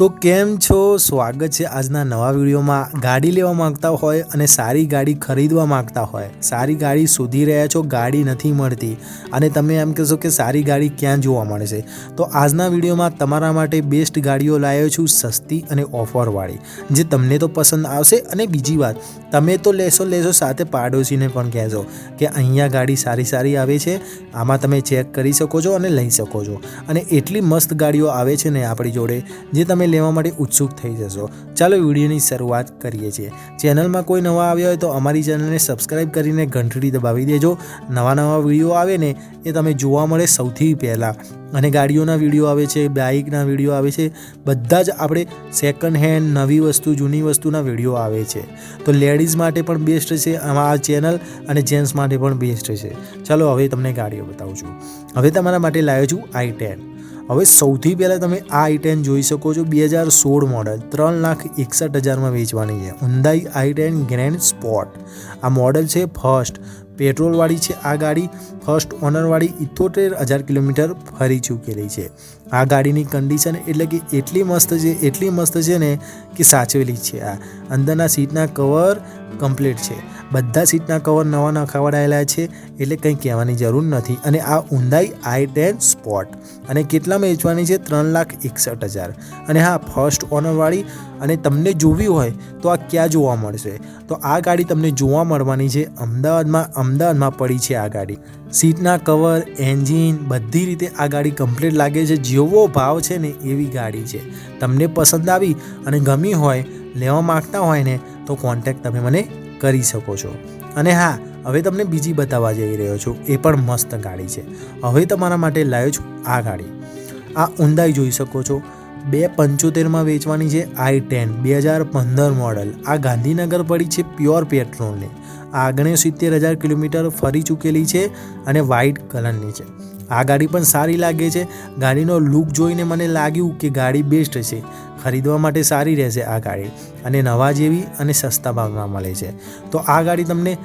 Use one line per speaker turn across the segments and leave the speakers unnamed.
તો કેમ છો? સ્વાગત છે આજના નવા વિડીયોમાં. ગાડી લેવા માંગતા હોય અને સારી ગાડી ખરીદવા માંગતા હોય. સારી ગાડી શોધી રહ્યા છો, ગાડી નથી મળતી. અને તમે એમ કહેશો કે સારી ગાડી ક્યાં જોવા મળે છે? તો આજના વિડીયોમાં તમારા માટે બેસ્ટ ગાડીઓ લાવ્યો છું સસ્તી અને ઓફરવાળી, જે તમને તો પસંદ આવશે. અને બીજી વાત, તમે તો લેશો લેશો સાથે પાડોશીને પણ કહેશો કે અહીંયા ગાડી સારી સારી આવે છે. આમાં તમે ચેક કરી શકો છો અને લઈ શકો છો. અને એટલી મસ્ત ગાડીઓ આવે છે ને આપણી જોડે, જે તમે લેવા માટે ઉત્સુક થઈ જશો. ચાલો વિડીયોની શરૂઆત કરીએ છીએ. ચેનલમાં કોઈ નવા આવ્યા હોય તો અમારી ચેનલને સબસ્ક્રાઈબ કરીને ઘંટડી દબાવી દેજો. નવા નવા વીડિયો આવે ને એ તમે જોવા મળે સૌથી પહેલાં. અને ગાડીઓના વીડિયો આવે છે, બાઇકના વીડિયો આવે છે, બધા જ આપણે સેકન્ડ હેન્ડ નવી વસ્તુ, જૂની વસ્તુના વીડિયો આવે છે. તો લેડીઝ માટે પણ બેસ્ટ છે આ ચેનલ અને જેન્ટ્સ માટે પણ બેસ્ટ છે. ચાલો હવે તમને ગાડીઓ બતાવું છું. હવે તમારા માટે લાવ્યો છું આઈ ટેન હવે સૌથી પહેલાં તમે આ આઈ ટેન જોઈ શકો છો બે હજાર સોળ મોડલ ત્રણ લાખ એકસઠ હજારમાં વેચવાની છે. Hyundai i ten grand sport આ મોડલ છે ફર્સ્ટ પેટ્રોલવાળી છે. આ ગાડી ફર્સ્ટ ઓનરવાળી ઇથોતેર હજાર કિલોમીટર ફરી ચૂકેલી છે. આ ગાડીની કન્ડિશન એટલે કે એટલી મસ્ત છે, એટલી મસ્ત છે ને કે સાચવેલી છે આ. અંદરના સીટના કવર કમ્પ્લીટ છે. બધા સીટના કવર નવા નખાવડાયેલા છે એટલે કંઈ કહેવાની જરૂર નથી. અને આ ઊંધાઈ આઈ ટેન સ્પોટ. અને કેટલામાં વેચવાની છે? ત્રણ લાખ એકસઠ હજાર. અને હા, ફર્સ્ટ ઓનરવાળી અને તમને જોવી હોય તો આ ક્યાં જોવા મળશે? તો આ ગાડી તમને જોવા મળવાની છે અમદાવાદમાં. અમદાવાદમાં પડી છે આ ગાડી. સીટના કવર, એન્જિન, બધી રીતે આ ગાડી કમ્પ્લીટ લાગે છે. જેવો ભાવ છે ને એવી ગાડી છે. તમને પસંદ આવી અને ગમી હોય, લેવા માગતા હોય ને, તો કોન્ટેક્ટ તમે મને કરી શકો છો. અને હા, હવે તમને બીજી બતાવવા જઈ રહ્યો છું. એ પણ મસ્ત ગાડી છે. હવે તમારા માટે લાવ્યો છું આ ગાડી. આ ઊંડાઈ જોઈ શકો છો. બે પંચોતેરમાં વેચવાની છે આઈ ટેન, બે હજાર પંદર મોડલ. આ ગાંધીનગર પડી છે પ્યોર પેટ્રોલની. આ આગળ સિત્તેર હજાર કિલોમીટર ફરી ચૂકેલી છે અને વ્હાઇટ કલરની છે. આ ગાડી પણ સારી લાગે છે. ગાડીનો લુક જોઈને મને લાગ્યું કે ગાડી બેસ્ટ છે. ખરીદવા માટે સારી રહેશે આ ગાડી અને નવા જેવી અને સસ્તા ભાવમાં મળે છે. તો આ ગાડી તમને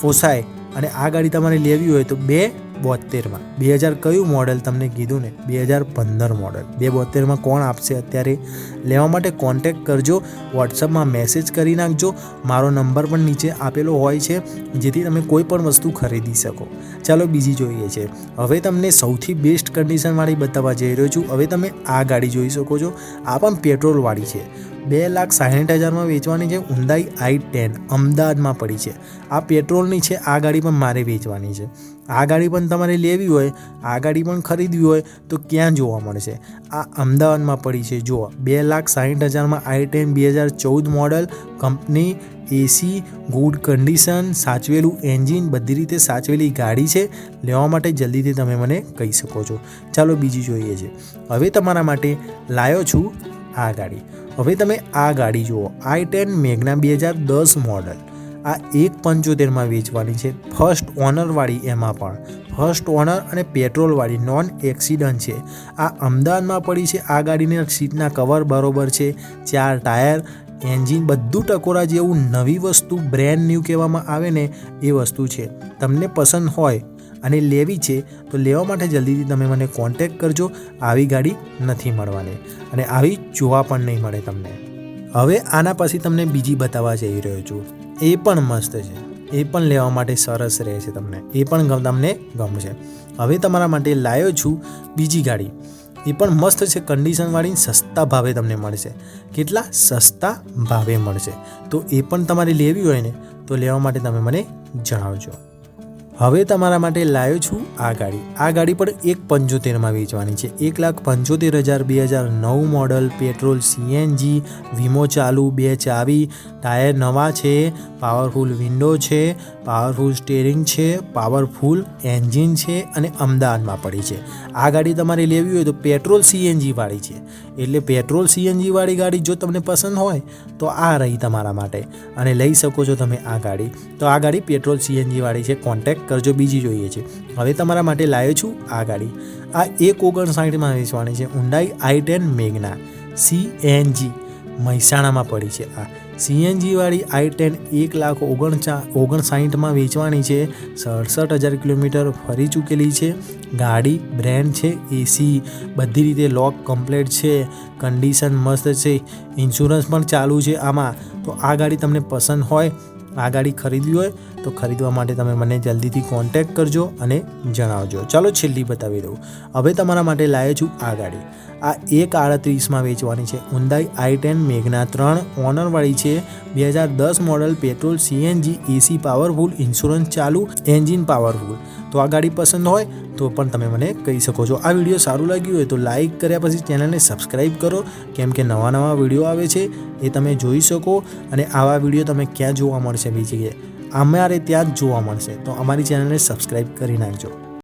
પોસાય અને આ ગાડી તમારે લેવી હોય તો બે બોતેરમાં બે હજાર કયું મોડલ તમને કીધું ને? બે હજાર પંદર મોડલ બે બોતેરમાં કોણ આપશે અત્યારે? લેવા માટે કોન્ટેક કરજો. વોટ્સઅપમાં મેસેજ કરી નાખજો. મારો નંબર પણ નીચે આપેલો હોય છે, જેથી તમે કોઈ પણ વસ્તુ ખરીદી શકો. ચાલો બીજી જોઈએ છે. હવે તમને સૌથી બેસ્ટ કન્ડિશનવાળી બતાવવા જઈ રહ્યો છું. હવે તમે આ ગાડી જોઈ શકો છો. આ પણ પેટ્રોલવાળી છે. બે લાખ સાઠ હજારમાં વેચવાની છે ઉંદાઈ આઈ ટેન, અમદાવાદમાં પડી છે. આ પેટ્રોલની છે, આ ગાડી પણ મારે વેચવાની છે. આ ગાડી પણ તમારે લેવી હોય, આ ગાડી પણ ખરીદવી હોય, તો ક્યાં જોવા મળશે? આ અમદાવાદમાં પડી છે. જુઓ, બે લાખ સાઠ હજારમાં આઈ ટેન, બે હજાર ચૌદ model, company, AC, good condition, સાચવેલું engine, બધી રીતે સાચવેલી ગાડી છે. લેવા માટે જલ્દીથી તમે મને કહી શકો છો. ચાલો બીજી જોઈએ છે. હવે તમારા માટે લાવ્યો છું આ ગાડી. હવે તમે આ ગાડી જુઓ. આઈ ટેન મેઘના બે હજાર દસ મોડલ આ એક પંચોતેરમાં વેચવાની છે. ફર્સ્ટ ઓનરવાળી એમાં પણ. ફર્સ્ટ ઓનર અને પેટ્રોલવાળી નોન એક્સિડન્ટ છે. આ અમદાવાદમાં પડી છે. આ ગાડીના સીટના કવર બરોબર છે. ચાર ટાયર એન્જિન બધું ટકોરા જેવું નવી વસ્તુ બ્રેન્ડ ન્યૂ કહેવામાં આવે ને એ વસ્તુ છે. તમને પસંદ હોય અને લેવી છે, તો લેવા માટે જલ્દીથી તમે મને કોન્ટેક કરજો, આવી ગાડી નથી મળવાની અને આવી જોવા પણ નહીં મળે તમને. હવે આના પછી તમને બીજી બતાવવા જઈ રહ્યો છું. એ પણ મસ્ત છે. એ પણ લેવા માટે સરસ રહે છે તમને. એ પણ તમને ગમશે. હવે તમારા માટે લાવ્યો છું બીજી ગાડી. એ પણ મસ્ત છે કન્ડિશનવાળી સસ્તા ભાવે તમને મળશે. કેટલા? સસ્તા ભાવે મળશે. તો એ પણ તમારે લેવી હોય ને, તો લેવા માટે તમે મને જણાવજો. હવે તમારા માટે લાવ્યો છું આ ગાડી. આ ગાડી પણ એક પંચોતેરમાં વેચવાની છે. એક લાખ પંચોતેર હજાર, બે હજાર નવ મોડલ, પેટ્રોલ સીએનજી વીમો ચાલુ, બે ચાવી, ટાયર નવા છે, પાવરફુલ વિન્ડો છે, પાવરફુલ સ્ટેરિંગ છે, પાવરફુલ એન્જિન છે અને અમદાવાદમાં પડી છે. આ ગાડી તમારે લેવી હોય તો પેટ્રોલ સીએનજીવાળી છે. એટલે પેટ્રોલ સીએનજીવાળી ગાડી જો તમને પસંદ હોય, તો આ રહી તમારા માટે. અને લઈ શકો છો તમે આ ગાડી. તો આ ગાડી પેટ્રોલ સીએનજીવાળી છે. કોન્ટેક્ટ કરજો, બીજી જોઈએ છે. હવે તમારા માટે લાવ્યો છું આ ગાડી. આ એક ઓગણસાઠમાં વેચવાની છે. ઊંડાઈ આઈ ટેન મેગના. સીએનજી મહેસાણામાં પડી છે આ. સીએનજીવાળી આઈ ટેન એક લાખ ઓગણચા, ઓગણસાઠમાં વેચવાની છે. સડસઠ હજાર કિલોમીટર ફરી ચૂકેલી છે. ગાડી બ્રેન્ડ છે, એસી. બધી રીતે લોક કમ્પ્લેટ છે. કન્ડિશન મસ્ત છે. ઇન્સ્યોરન્સ પણ ચાલુ છે આમાં. તો આ ગાડી તમને પસંદ હોય, આ ગાડી ખરીદવી હોય તો ખરીદવા માટે તમે મને જલ્દીથી કોન્ટેક્ટ કરજો અને જણાવજો. ચાલો છેલ્લી બતાવી દઉં. હવે તમારા માટે લાવ્યો છું આ ગાડી. આ એક આડત્રીસમાં વેચવાની છે. ઉંદાઈ આઈ ટેન મેઘના ત્રણ ઓનરવાળી છે. બે હજાર દસ model petrol CNG AC powerful insurance ચાલુ એન્જિન પાવરફુલ તો આ ગાડી પસંદ હોય તો પણ તમે મને કહી શકો છો. આ વીડિયો સારું લાગ્યું હોય તો લાઇક કર્યા પછી ચેનલને સબસ્ક્રાઈબ કરો. કેમ કે નવા નવા વીડિયો આવે છે એ તમે જોઈ શકો અને આવા વીડિયો તમે ક્યાં જોવા મળશે બીજી અમારે ત્યાં જ જોવા મળશે. તો અમારી ચેનલને સબસ્ક્રાઈબ કરી નાખજો.